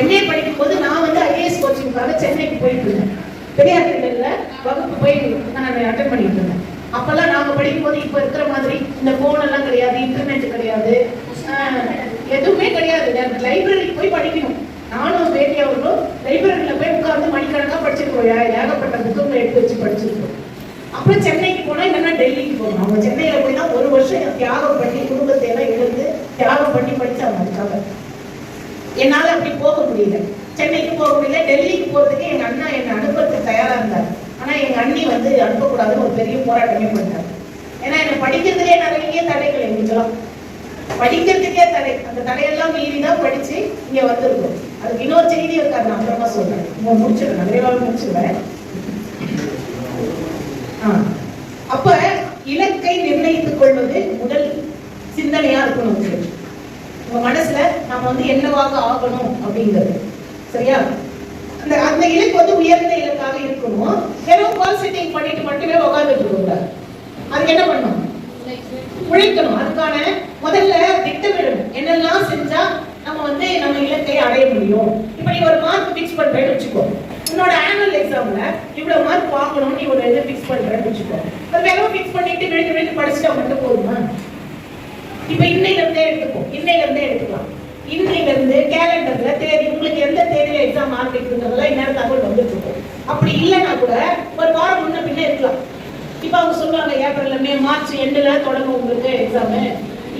MA படிக்கும் போது நான் வந்து ஐஏஎஸ் கோச்சிங்காக சென்னைக்கு போயிட்டு இருந்தேன் பெரியார் திடல்ல வகுப்பு போய் நான் அட்டன் பண்ணிட்டு இருந்தேன் அப்பெல்லாம் நாங்க படிக்கும் போது இப்ப இருக்கிற மாதிரி இந்த ஃபோன் எல்லாம் கிடையாது இன்டர்நெட் கிடையாது. ஆஹ், எதுவுமே கிடையாது. லைப்ரரிக்கு போய் படிக்கணும். நானும் பேட்டி அவர்களும் லைப்ரரியில போய் உட்கார்ந்து மணிக்கணக்கா படிச்சிருக்கோம். ஏகப்பட்ட புத்தகங்களை எடுத்து வச்சு படிச்சிருக்கோம். அப்புறம் சென்னைக்கு போனா இல்லைன்னா டெல்லிக்கு போகணும். அவங்க சென்னையில போய் தான் ஒரு வருஷம் தியாகம் பண்ணி குடும்பத்தை எல்லாம் எழுந்து தியாகம் பண்ணி படிச்சாங்க அதுக்காக. என்னால அப்படி போக முடியல. சென்னைக்கு போக முடியல டெல்லிக்கு போறதுக்கு எங்க அண்ணா என்னை அனுப்புறதுக்கு தயாரா இருந்தார். ஆனா எங்க அண்ணி வந்து அனுப்பக்கூடாதுன்னு ஒரு பெரிய போராட்டமே பண்ணார். ஏன்னா என்ன படிக்கிறதுலே நிறைய தடைகள் எங்களுக்கெல்லாம். படிக்கிறதுக்கே தடை. அந்த தடையெல்லாம் மீறி தான் படிச்சு இங்க வந்திருக்கோம். அதுக்கு இன்னொரு செய்தி இருக்காது நான் அப்புறமா சொல்றேன். இங்க முடிச்சிடுறேன். விரைவாக முடிச்சிடுவேன் ஆ. அப்ப இலக்கை நிர்ணயித்துக் கொள்வது முதல் சிந்தனையா இருக்கணும் உங்களுக்கு. உங்க மனசுல நம்ம வந்து என்னவாக ஆகணும் அப்படிங்கிறது. சரியா? அந்த அந்த இலக்கு வந்து உயர்ந்த இலக்காக இருக்கணும். வெறும் கால் செட்டிங் பண்ணிட்டு மட்டுமே உட்கார்ந்துட்டு இருக்கக்கூடாது அதுக்கு என்ன பண்ணணும் உழைக்கணும். அதுக்கான முதல்ல திட்டமிடணும். என்னெல்லாம் செஞ்சா நம்ம வந்து நம்ம இலக்கை அடைய முடியும்? இப்ப நீ ஒரு மார்க் ஃபிக்ஸ் பண்றேன்னு வச்சுக்கோ. உன்னோட ஆனுவல் எக்ஸாம்ல இவ்வளவு மார்க் வாங்கணும் நீ ஒரு இதை ஃபிக்ஸ் பண்றேன்னு வச்சுக்கோ. அது வெறும் ஃபிக்ஸ் பண்ணிட்டு விழுந்து விழுந்து படிச்சுட்டா மட்டும் போதுமா? இப்ப இன்னையில இருந்தே எடுத்துக்கலாம். இன்னையிலிருந்து கேலண்டர்ல தேதி உங்களுக்கு எந்த தேதியில எக்ஸாம் மார்க் இருக்குன்றதெல்லாம் இந்நேரம் தகவல் வந்துட்டு இருக்கும். அப்படி இல்லைன்னா கூட ஒரு வாரம் முன்ன பின்ன இருக்கலாம். இப்போ அவங்க சொல்லுவாங்க ஏப்ரல்ல மே மார்ச் எண்டுல தொடங்கும் உங்களுக்கு எக்ஸாமு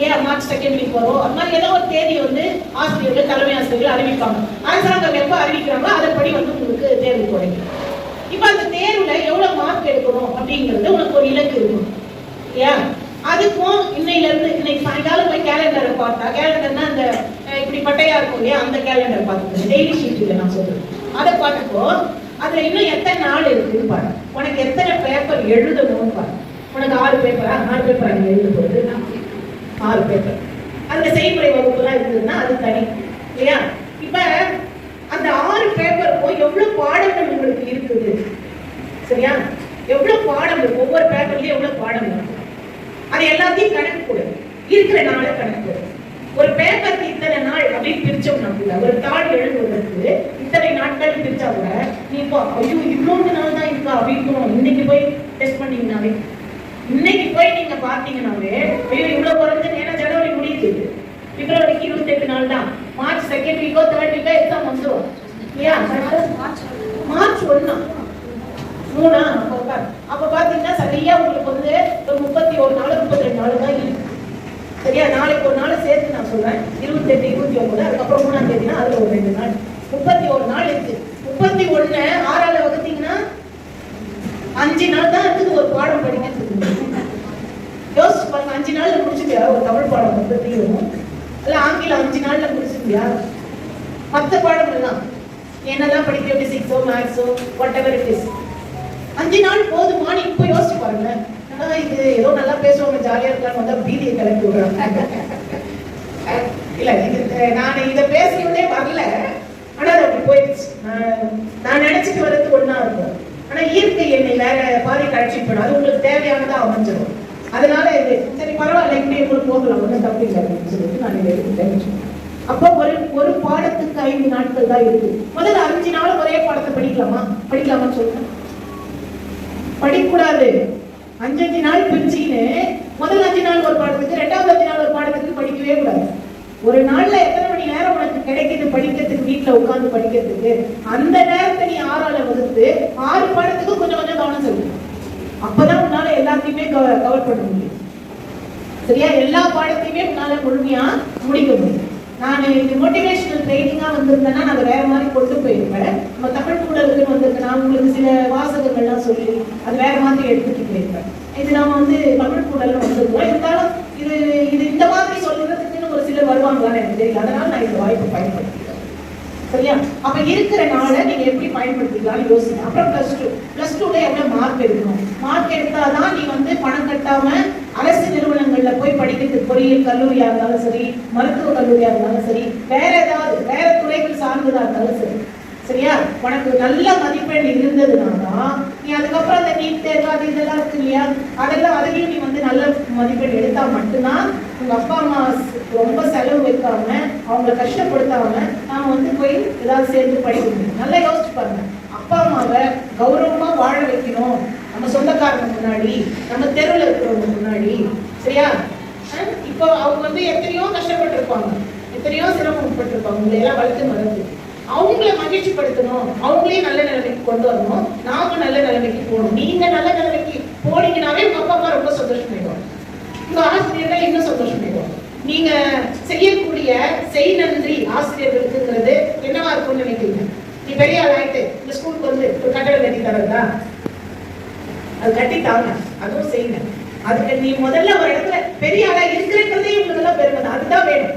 ஏன் மார்ச் செகண்ட் வீக் வரும்? அது மாதிரி ஏதோ ஒரு தேதி வந்து ஆசிரியர்கள் தலைமை ஆசிரியர்கள் அறிவிப்பாங்க. அரசாங்கம் எப்போ அறிவிக்கிறாங்களோ அதன்படி வந்து உங்களுக்கு தேர்வு தொடங்கும். இப்போ அந்த தேர்வுல எவ்வளவு மார்க் எடுக்கணும் அப்படிங்கிறது உனக்கு ஒரு இலக்கு இருக்கும். ஏன் அதுக்கும் இன்னையில இருந்து இன்னைக்கு சாயங்காலம் போய் கேலண்டரை பார்த்தா கேலண்டர்னா அந்த அஹ், இப்படி பட்டையா இருக்கும். இல்லையா அந்த கேலண்டர் பார்த்துக்கோங்க டெய்லி ஷீட்ல நான் சொல்றேன். அதை பார்த்தப்போ அதுல இன்னும் எத்தனை நாள் இருக்குன்னு பாரு. உனக்கு எத்தனை பேப்பர் எழுதணும்னு பாரு. உனக்கு ஆறு பேப்பரா ஆறு பேப்பர் அங்க எழுத போகுது. ஆறு பேப்பர் அந்த செய்முறை வகுப்புலாம் இருந்ததுன்னா அது தனி. இல்லையா? இப்ப அந்த ஆறு பேப்பருக்கும் எவ்வளவு பாடங்கள் உங்களுக்கு இருக்குது? சரியா? எவ்வளவு பாடம் இருக்கு? ஒவ்வொரு பேப்பர்லயும் எவ்வளவு பாடம் இருக்கு? அது எல்லாத்தையும் கணக்கு கொடு. இருக்கிற நாளை கணக்கு கொடு. ஒரு பேப்பருக்கு இத்தனை நாள் அப்படின்னு பிரிச்சோம்னா கூட ஒரு தாள் எழுதுவதற்கு இத்தனை நாட்கள் பிரிச்சா கூட நீ இப்போ ஐயோ இவ்வளவு நாள் தான் இருக்கா அப்படின்னு இன்னைக்கு போய் டெஸ்ட் பண்ணீங்கன்னாவே இன்னைக்கு போய் நீங்க பார்த்தீங்கன்னாவே ஐயோ இவ்வளவு குறைஞ்சு ஏன்னா ஜனவரி முடியுது. பிப்ரவரிக்கு இருபத்தி எட்டு நாள் தான். மார்ச் செகண்ட் வீக்கோ தேர்ட் வீக்கோ எக்ஸாம் வந்துடும் இல்லையா? மார்ச் ஒண்ணா மூணா? அப்ப பாத்தீங்கன்னா சரியா உங்களுக்கு வந்து ஒரு முப்பத்தி ஒரு நாள் முப்பத்தி ரெண்டு நாள் தான் இருக்கு. சரியா? நாளைக்கு ஒரு நாள் நான் சொன்னேன் இருபத்தி எட்டு இருபத்தி ஒன்பது அதுக்கப்புறம் மூணாம் தேதினா அதுல ஒரு ரெண்டு நாள். முப்பத்தி ஒரு நாள் இருக்கு. முப்பத்தி ஒண்ணு ஆறால வகுத்தீங்கன்னா அஞ்சு நாள் தான் இருக்குது ஒரு பாடம் படிக்கிறதுக்கு. யோசிச்சு பாருங்க அஞ்சு நாள்ல முடிச்சுட்டியா? ஒரு தமிழ் பாடம் வந்து தீரும் இல்ல ஆங்கிலம் அஞ்சு நாள்ல முடிச்சிருந்தியா பத்து பாடம் எல்லாம் என்னதான் படிக்கிற பிசிக்ஸோ மேக்ஸோ வாட் எவர் இட் இஸ் அஞ்சு நாள் போதுமானு இப்போ யோசிச்சு பாருங்க ஆனா இது? ஏதோ நல்லா பேசுவாங்க ஜாலியா இருக்கான்னு வந்தா பீதியை கிளம்பி விடுறாங்க. இல்ல இது நான் இதை பேசணுன்னே வரல. ஆனா அது அப்படி போயிடுச்சு. நான் நினைச்சிட்டு வர்றது ஒண்ணா இருக்கும். ஆனா இயற்கை என்னை வேற பாதி கழிச்சு போயிடும். அது உங்களுக்கு தேவையானதா அமைஞ்சிடும். அதனால இது சரி பரவாயில்ல இப்படி உங்களுக்கு போகலாம். ஒன்றும் தப்பு இல்லை அப்படின்னு சொல்லிட்டு நான் இதை அப்போ ஒரு ஒரு பாடத்துக்கு ஐந்து நாட்கள் தான் இருக்கு. முதல்ல அஞ்சு நாள் ஒரே பாடத்தை படிக்கலாமா? படிக்கலாமான்னு சொல்லுங்க. படிக்கக்கூடாது. அஞ்சஞ்சு நாள் பிரிச்சுன்னு முதல் அஞ்சு நாள் ஒரு பாடத்துக்கு ரெண்டாவது அஞ்சு நாள் ஒரு ஒரு நாள்ல எத்தனை மணி நேரம் உனக்கு கிடைக்குது படிக்கிறதுக்கு வீட்டுல உட்கார்ந்து படிக்கிறதுக்கு? அந்த நேரத்தை நீ ஆறால வகுத்து ஆறு பாடத்துக்கு கொஞ்சம் கொஞ்சம் கவனம் செலுத்து. அப்பதான் உன்னால எல்லாத்தையுமே கவர் பண்ண முடியும். சரியா? எல்லா பாடத்தையுமே உன்னால முழுமையா முடிக்க முடியும். நான் இது மோட்டிவேஷனல் ட்ரைனிங்காக வந்திருந்தேன்னா நான் வேற மாதிரி கொண்டு போயிருப்பேன். நம்ம தமிழ் கூடலுக்கு வந்திருக்கு நான் உங்களுக்கு சில வாசகங்கள்லாம் சொல்லி அது வேற மாதிரி எடுத்துட்டு போயிருப்பேன். இது நம்ம வந்து தமிழ் கூடல வந்திருக்கோம் இருந்தாலும் இது இது இந்த மாதிரி சொல்றதுக்குன்னு ஒரு சிலர் வருவாங்களான்னு எனக்கு தெரியல அதனால நான் இந்த வாய்ப்பை பயன்படுத்திக்கிறேன். சரியா? அப்ப இருக்கிற நாளை நீங்க எப்படி பயன்படுத்திக்கலாம்னு யோசிங்க. அப்புறம் பிளஸ் டூ பிளஸ் டூல எவ்வளவு மார்க் எடுக்கணும்? மார்க் எடுத்தாதான் நீ வந்து பணம் கட்டாம அரசு நிறுவனங்கள்ல போய் படிக்கிறதுக்கு பொறியியல் கல்லூரியா இருந்தாலும் சரி மருத்துவ கல்லூரியா இருந்தாலும் சரி வேற ஏதாவது வேற துறைகள் சார்ந்ததா இருந்தாலும் சரி. சரியா? உனக்கு நல்ல மதிப்பெண் இருந்ததுனால நீ அதுக்கப்புறம் அந்த நீட் தேர்வு அது இதெல்லாம் இருக்கு இல்லையா? அதெல்லாம் அதுலயும் நீ வந்து நல்ல மதிப்பெண் எடுத்தா மட்டும்தான் உங்க அப்பா அம்மா ரொம்ப செலவு வைக்காம அவங்கள கஷ்டப்படுத்தாம நாம வந்து போய் ஏதாவது சேர்ந்து படிக்கணும். நல்லா யோசிச்சு பாருங்க. அப்பா அம்மாவை கௌரவமா வாழ வைக்கணும். நம்ம சொந்தக்காரங்க முன்னாடி நம்ம தெருவில் இருக்கிறவங்க முன்னாடி. சரியா? இப்போ அவங்க வந்து எத்தனையோ கஷ்டப்பட்டிருப்பாங்க. எத்தனையோ சிரமப்பட்டிருப்பாங்க உங்களை எல்லாம் வளர்த்து மறந்து. அவங்கள மகிழ்ச்சி படுத்தணும் அவங்களையும் நல்ல நிலைமைக்கு கொண்டு வரணும். நாம நல்ல நிலைமைக்கு போகணும். நீங்க நல்ல நிலைமைக்கு போனீங்க உங்க அப்பா அம்மா ரொம்ப சந்தோஷமாயிடுவாங்க உங்க ஆசிரியர்கள் என்ன சந்தோஷமாயிடுவாங்க நீங்க செய்யக்கூடிய செய் நன்றி ஆசிரியர்களுக்குங்கிறது என்னவா இருக்கும்னு நினைக்கிறீங்க? நீ பெரிய ஆள் ஆயிட்டு இந்த ஸ்கூலுக்கு வந்து ஒரு கட்டடம் கட்டி தரதா? அது கட்டித்தாங்க அதுவும் செய்யுங்க. அதுக்கு நீ முதல்ல ஒரு இடத்துல பெரிய ஆளா இருக்கிறதே உங்களுக்கு எல்லாம் பெருமை அதுதான் வேணும்.